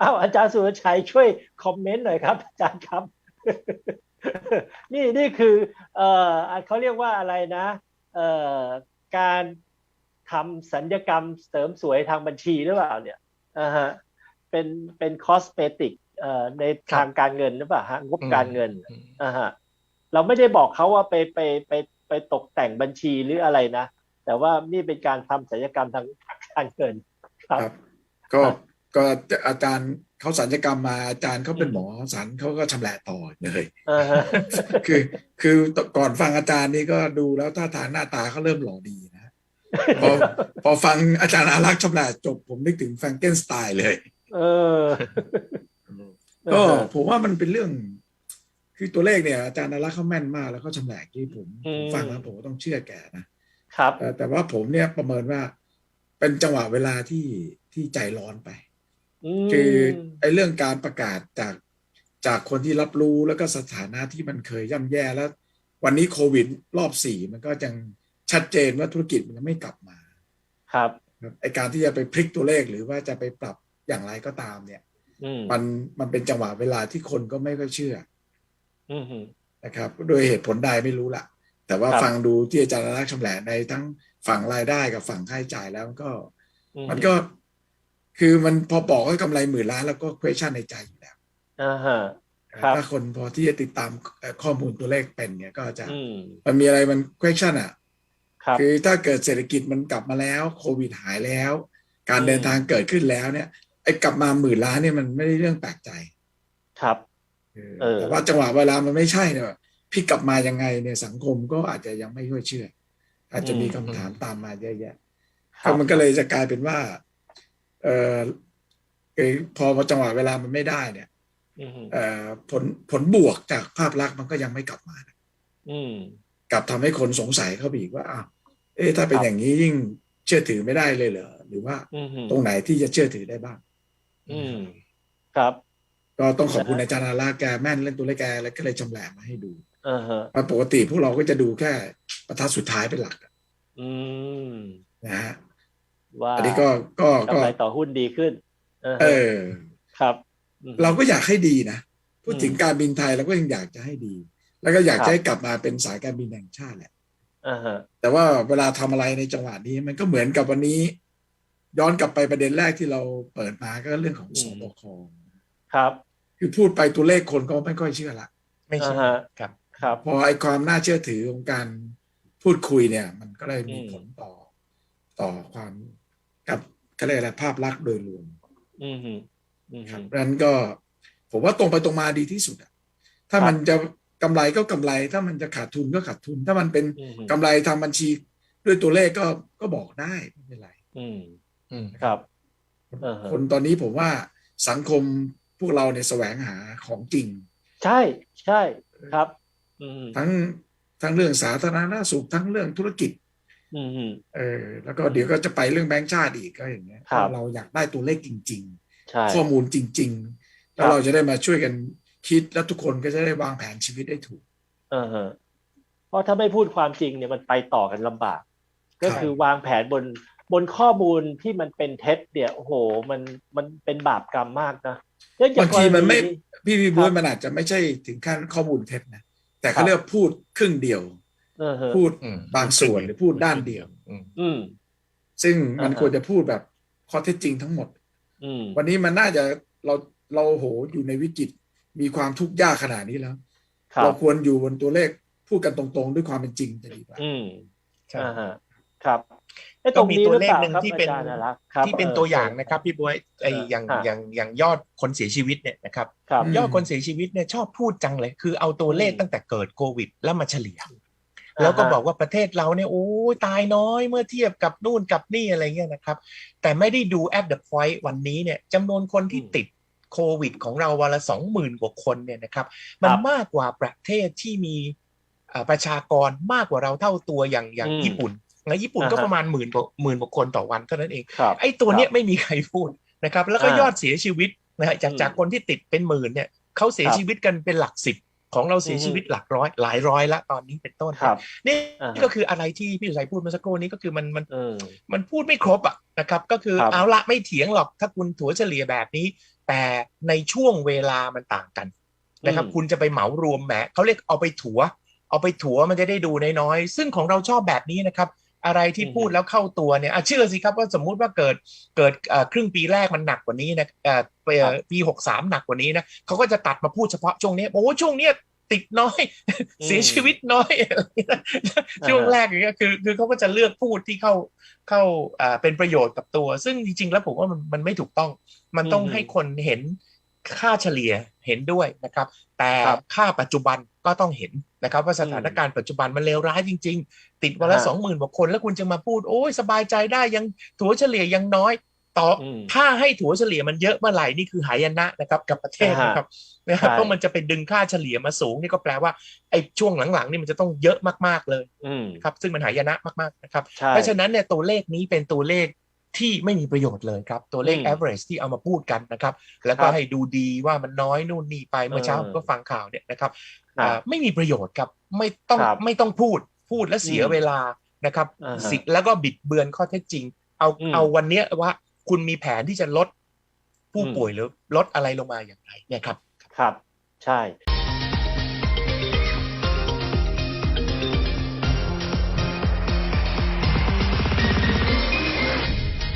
อ้าวอาจารย์สุรชัยช่วยคอมเมนต์หน่อยครับ อาจารย์ครับ นี่นี่คือเอ่อเขาเรียกว่าอะไรนะเอ่อการทำสัญญกรรมเสริมสวยทางบัญชีหรือเปล่าเนี่ยอ่าฮะเป็นเป็นคอสเมติกเอ่อในทางการเงินหรือเปล่าฮะงบการเงินอืมอ่าฮะเราไม่ได้บอกเขาว่าไปไปไปไปตกแต่งบัญชีหรืออะไรนะ แต่ว่านี่เป็นการทำศัลยกรรมทางการเงินครับครับก็ ก็อาจารย์เขาสัญญกรรมมาอาจารย์เขาเป็นหมอสันเขาก็ชำแหละต่อเลยอ่าฮะคือคือก่อนฟังอาจารย์นี่ก็ดูแล้วท่าทางหน้าตาเขาเริ่มหล่อดีนะพอพอฟังอาจารย์อารักษ์ชำแหละจบผมนึกถึงแฟรงเกนสไตน์เลยเออก็ผมว่ามันเป็นเรื่อง คือตัวเลขเนี่ยอาจารย์อารักษ์เขาแม่นมากแล้วเขาชำแหละที่ผมผมฟังแล้วผมก็ต้องเชื่อแกนะครับแต่แต่ว่าผมเนี่ยประเมินว่าเป็นจังหวะเวลาที่ที่ใจร้อนไปม คือไอ้เรื่องการประกาศจากจากคนที่รับรู้แล้วก็สถานะที่มันเคยย่ำแย่แล้ว วันนี้โควิดรอบสี่มันก็ยังชัดเจนว่าธุรกิจมันยังไม่กลับมา ครับครับไอ้การที่จะไปพลิกตัวเลขหรือว่าจะไปปรับอย่างไรก็ตามเนี่ยอืมมันมันเป็นจังหวะเวลาที่คนก็ไม่ค่อยเชื่ออืมฮึนะครับโดยเหตุผลใดไม่รู้ละแต่ว่าครับฟังดูที่อาจารย์รักษ์ชำแหละในทั้งฝั่งรายได้กับฝั่งค่าใช้จ่ายแล้วมันก็อืมันก็ คือมันพอบอกว่ากำไรหมื่นล้านแล้วก็ question ในใจอยู่แล้วอ่าฮะ ครับถ้าคนพอที่จะติดตามเอ่อข้อมูลตัวเลขเป็นเนี่ยก็จะอืม มันมีอะไรมัน question อะ ครับ คือถ้าเกิดเศรษฐกิจมันกลับมาแล้วโควิดหายแล้ว การอืม เดินทางเกิดขึ้นแล้วเนี่ยไอ้กลับมาหมื่นล้านเนี่ยมันไม่ได้เรื่องแปลกใจครับ เออเออ แต่ว่าจังหวะเวลามันไม่ใช่เนี่ยพี่กลับมายังไงเนี่ยสังคมก็อาจจะยังไม่ค่อยเชื่อ อาจจะมีคำถามตามมาเยอะแยะ ครัก็บ มันก็เลยจะกลายเป็นว่า เออเอ่อพอมาจังหวะเวลามันไม่ได้เนี่ยอืมฮึเอ่อผลผลบวกจากภาพลักษณ์มันก็ยังไม่กลับมานะอืมกลับทำให้คนสงสัยเข้าไปอีกว่าอ้าวเอ๊ะถ้าเป็นครับอย่างนี้ยิ่งเชื่อถือไม่ได้เลยเหรอหรือว่าอืมฮึตรงไหนที่จะเชื่อถือได้บ้าง อืมครับ ก็ต้องขอบคุณอาจารย์อาราแกแม่นเล่นตัวเลขแกแล้วก็เลยจำแหลมาให้ดูอ่าฮะเพราะปกติพวกเราก็จะดูแค่ประทัดสุดท้ายเป็นหลักอะอืมนะฮะ ว่าอันนี้ก็ก็ก็กำไรต่อหุ้นดีขึ้นอ่าฮะเออครับอืมเราก็อยากให้ดีนะพูดถึงอืมการบินไทยเราก็ยังอยากจะให้ดี แล้วก็อยากครับจะให้กลับมาเป็นสายการบินแห่งชาติแหละอ่าฮะแต่ว่าเวลาทำอะไรในจังหวะนี้มันก็เหมือนกับวันนี้ ย้อนกลับไปประเด็นแรกที่เราเปิดมาก็เรื่องของสบคครับ คือพูดไปตัวเลขคนก็ไม่ค่อยเชื่อละไม่ใช่อ่าฮะครับ ครับ พอไอ้ความน่าเชื่อถือของการพูดคุยเนี่ย มันก็เลยมีอืมผลต่อต่อความ กับก็เรียกอะไรภาพลักษณ์โดยรวมอืมฮึอืมคฮึรับเพราะฉะนั้นก็ผมว่าตรงไปตรงมาดีที่สุดอะถ้าครับมันจะกำไรก็กำไร ถ้ามันจะขาดทุนก็ขาดทุน ถ้ามันเป็นอืมฮึกำไรทางบัญชีด้วยตัวเลขก็ก็บอกได้ไม่เป็นไรอืมอืมครับอ่าฮะคนตอนนี้ผมว่าสังคมพวกเราเนี่ยแสวงหาของจริง ใช่ใช่ครับอืมทั้งทั้งเรื่องสาธารณสุขทั้งเรื่องธุรกิจอืมฮึ เออ แล้วก็เดี๋ยวก็จะไปเรื่องแบงก์ชาติอีกก็อย่างเงี้ยครับเราอยากได้ตัวเลขจริงใช่ๆข้อมูลจริง ๆ แล้ครัวบเราจะได้มาช่วยกันคิดแล้วทุกคนก็จะได้วางแผนชีวิตได้ถูกอ่าฮะเพราะถ้าไม่พูดความจริงเนี่ยมันไปต่อกันลำบาก ก็คือวางแผนบนบนข้อมูลที่มันเป็นเท็จเนี่ยโอ้โห มันมันเป็นบาปกรรมมากนะเรื่องอย่บางทีมันไม่กรณีพี่พี่บุ้ครัยบมันอาจจะไม่ใช่ถึงขั้นข้อมูลเท็จนะแต่ครัเขาบเรียกว่าพูดครึ่งเดียวเออฮะพูดอืม บางส่วนหรือพูดด้านเดียวอืมอืม ซึ่งมันอ่าฮะ ควรจะพูดแบบข้อเท็จจริงทั้งหมด อืม วันนี้มันน่าจะเราเราโหอยู่ในวิกฤตมีความทุกข์ยากขนาดนี้แล้ว ครับเราควรอยู่บนตัวเลขพูดกันตรงๆ ด้วยความเป็นจริงจะดีกว่า อืมครับอ่าฮะครับไอ้ตก็รงมีนี้ตัวหรือเลเปขล่าหนึ่งครับที่เป็น อาจารย์นรักษ์ครับที่เป็นออตัวอย่างนะครับพี่บวยไอ้เอออย่างฮะอย่างอย่างยอดคนเสียชีวิตเนี่ยนะครับ ครับอืมยอดคนเสียชีวิตเนี่ยชอบพูดจังเลย คือเอาตัวเลขอืมตั้งแต่เกิดโควิด แล้วมาเฉลี่ย แล้วก็อ่าฮะบอกว่าประเทศเราเนี่ยโอ้ยตายน้อยเมื่อเทียบกับนู่นกับนี่อะไรเงี้ยนะครับ แต่ไม่ได้ดู at the point วันนี้เนี่ยจำนวนคนที่ติดโควิด ของเราวันละสองหมื่นกว่าคนเนี่ยนะครับ มันมากกว่าประเทศที่มีเอ่อประชากรมากกว่าเราเท่าตัวอย่างอย่างอืมญี่ปุ่นนะญี่ปุ่นก็อ่าฮะประมาณหมื่นกว่าหมื่นกว่าคนต่อวันเท่านั้นเองครับไอ้ตัวเนี้ยครับไม่มีใครพูดนะครับ แล้วก็อ่ายอดเสียชีวิตนะฮะจากอืมจากคนที่ติดเป็นหมื่นเนี่ยเขาเสียครับชีวิตกันเป็นหลักสิบ ของเราเสียอือฮึชีวิตหลักร้อยหลายร้อยละตอนนี้เป็นต้นครับ นี่อ่าฮะก็คืออะไรที่พี่สุชัยพูดเมื่อสักครู่นี้ก็คือมันมันเออมันพูดไม่ครบอะนะครับ ก็คือครับเอาละไม่เถียงหรอกถ้าคุณถัวเฉลี่ยแบบนี้ แต่ในช่วงเวลามันต่างกันนะครับอืมคุณจะไปเหมารวมแหมเขาเรียกเอาไปถัว เอาไปถัวมันจะได้ดูน้อยๆซึ่งของเราชอบแบบนี้นะครับ อะไรที่อืมพูดแล้วเข้าตัวเนี่ยอะเชื่อสิครับว่าสมมุติว่าเกิดเกิดเอ่อครึ่งปีแรกมันหนักกว่านี้นะเอ่อปีครับปีหกสามหนักกว่านี้นะเขาก็จะตัดมาพูดเฉพาะช่วงนี้โอ้ช่วงเนี้ยติดน้อยอืมเสียชีวิตน้อยอะไรอย่างเงี้ยช่วงแรกอย่างเงี้ยคือคือเขาก็จะเลือกพูดที่เข้าเข้าอ่าเป็นประโยชน์กับตัว ซึ่งจริงๆแล้วผมว่ามันมันไม่ถูกต้อง มันต้องอืมให้คนเห็น ค่าเฉลี่ยเห็นด้วยนะครับ แต่ครับค่าปัจจุบันก็ต้องเห็นนะครับ ว่าสถานการณ์ปัจจุบันมันเลวร้ายจริง ๆ ติดวันละฮะสองหมื่นกว่าคน แล้วคุณจะมาพูดโอ้ยสบายใจได้ยังถัวเฉลี่ยยังน้อยต่ออมถ้าให้ถัวเฉลี่ยมันเยอะเมื่อไหร่นี่คือหายนะนะครับกับประเทศนะครับนะครับใช่เพราะมันจะไปดึงค่าเฉลี่ยมาสูงนี่ก็แปลว่าไอ้ช่วงหลังๆนี่มันจะต้องเยอะมากๆเลยอืมครับซึ่งมันหายนะมากๆนะครับใช่เพราะฉะนั้นเนี่ยตัวเลขนี้เป็นตัวเลข ที่ไม่มีประโยชน์เลยครับ ตัวเลขอืม average ที่เอามาพูดกันนะครับ แล้วก็ครับให้ดูดีว่ามันน้อยนู่นนี่ไปเมื่อเช้าเออผมก็ฟังข่าวเนี่ยนะครับครับอ่าไม่มีประโยชน์ครับไม่ต้องครับไม่ต้องพูดพูดแล้วเสียอืมเวลานะครับอ่าฮะสิแล้วก็บิดเบือนข้อเท็จจริง เอาอืมเอาวันเนี้ยว่าคุณมีแผนที่จะลดผู้อืมป่วยหรือลดอะไรลงมาอย่างไรเนี่ยครับ ครับ ใช่